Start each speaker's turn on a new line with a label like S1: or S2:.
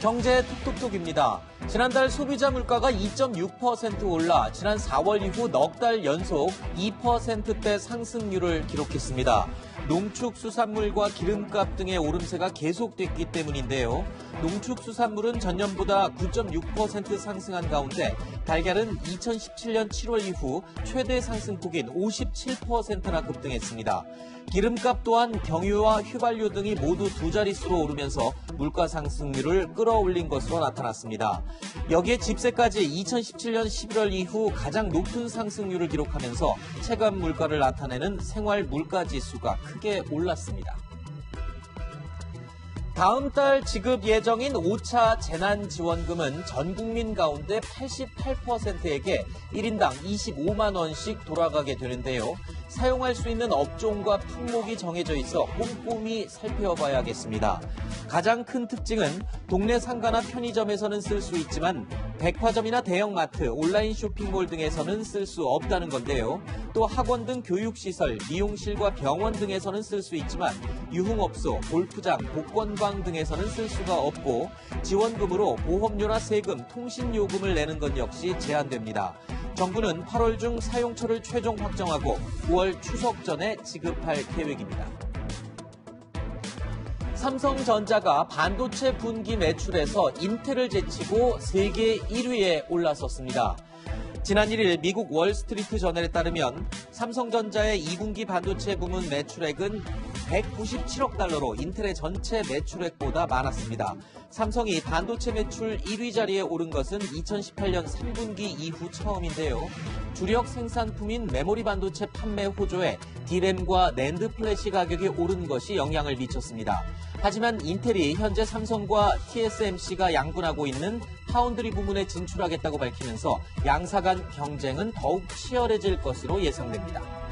S1: 경제 톡톡톡입니다. 지난달 소비자 물가가 2.6% 올라 지난 4월 이후 넉 달 연속 2%대 상승률을 기록했습니다. 농축수산물과 기름값 등의 오름세가 계속됐기 때문인데요. 농축수산물은 전년보다 9.6% 상승한 가운데 달걀은 2017년 7월 이후 최대 상승폭인 57%나 급등했습니다. 기름값 또한 경유와 휘발유 등이 모두 두 자릿수로 오르면서 물가 상승률을 끌어 올린 것으로 나타났습니다. 여기에 집세까지 2017년 11월 이후 가장 높은 상승률을 기록하면서 체감 물가를 나타내는 생활 물가 지수가 크게 올랐습니다. 다음 달 지급 예정인 5차 재난지원금은 전 국민 가운데 88%에게 1인당 25만 원씩 돌아가게 되는데요. 사용할 수 있는 업종과 품목이 정해져 있어 꼼꼼히 살펴봐야겠습니다. 가장 큰 특징은 동네 상가나 편의점에서는 쓸 수 있지만 백화점이나 대형마트, 온라인 쇼핑몰 등에서는 쓸 수 없다는 건데요. 또 학원 등 교육시설, 미용실과 병원 등에서는 쓸 수 있지만 유흥업소, 골프장, 복권방 등에서는 쓸 수가 없고 지원금으로 보험료나 세금, 통신요금을 내는 것 역시 제한됩니다. 정부는 8월 중 사용처를 최종 확정하고 9월 추석 전에 지급할 계획입니다. 삼성전자가 반도체 분기 매출에서 인텔을 제치고 세계 1위에 올라섰습니다. 지난 1일 미국 월스트리트 저널에 따르면 삼성전자의 2분기 반도체 부문 매출액은 197억 달러로 인텔의 전체 매출액보다 많았습니다. 삼성이 반도체 매출 1위 자리에 오른 것은 2018년 3분기 이후 처음인데요. 주력 생산품인 메모리 반도체 판매 호조에 디램과 낸드 플래시 가격이 오른 것이 영향을 미쳤습니다. 하지만 인텔이 현재 삼성과 TSMC가 양분하고 있는 파운드리 부문에 진출하겠다고 밝히면서 양사 간 경쟁은 더욱 치열해질 것으로 예상됩니다.